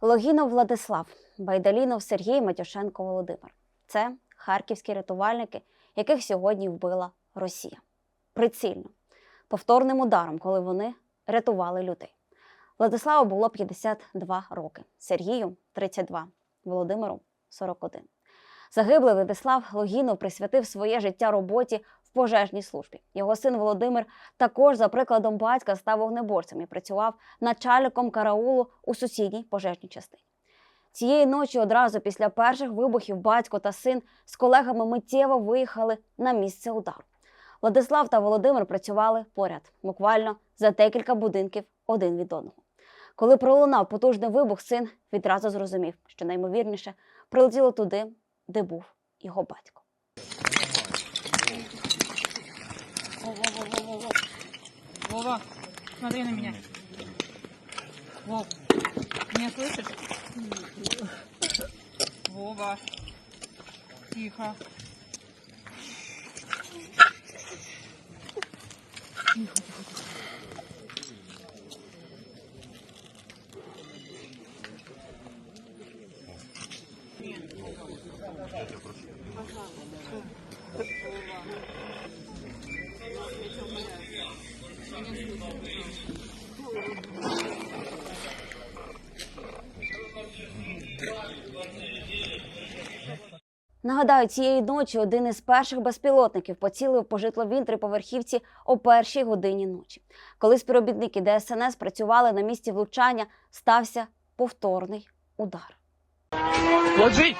Логінов Владислав, Байдалінов Сергій, Матюшенко Володимир. Це харківські рятувальники, яких сьогодні вбила Росія. Прицільно, повторним ударом, коли вони рятували людей. Владиславу було 52 роки, Сергію 32, Володимиру 41. Загиблий Владислав Логінов присвятив своє життя роботі пожежній службі. Його син Володимир також, за прикладом батька, став вогнеборцем і працював начальником караулу у сусідній пожежній частині. Цієї ночі, одразу після перших вибухів, батько та син з колегами миттєво виїхали на місце удару. Владислав та Володимир працювали поряд, буквально за декілька будинків один від одного. Коли пролунав потужний вибух, син відразу зрозумів, що наймовірніше прилетіло туди, де був його батько. Во, во, во, во, во. Вова, смотри на меня. Вов, меня слышишь? Вова, тихо. Тихо, тихо, тихо. Я тебя прошу. Пожалуйста. Нагадаю, цієї ночі один із перших безпілотників поцілив по житловій триповерхівці о першій годині ночі. Коли співробітники ДСНС працювали на місці влучання, стався повторний удар. Ложись!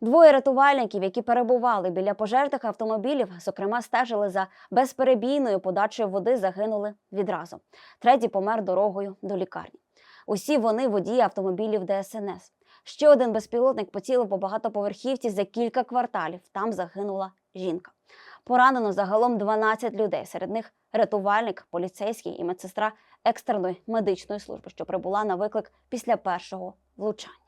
Двоє рятувальників, які перебували біля пожежних автомобілів, зокрема стежили за безперебійною подачею води, загинули відразу. Третій помер дорогою до лікарні. Усі вони водії автомобілів ДСНС. Ще один безпілотник поцілив по багатоповерхівці за кілька кварталів. Там загинула жінка. Поранено загалом 12 людей. Серед них рятувальник, поліцейський і медсестра екстреної медичної служби, що прибула на виклик після першого влучання.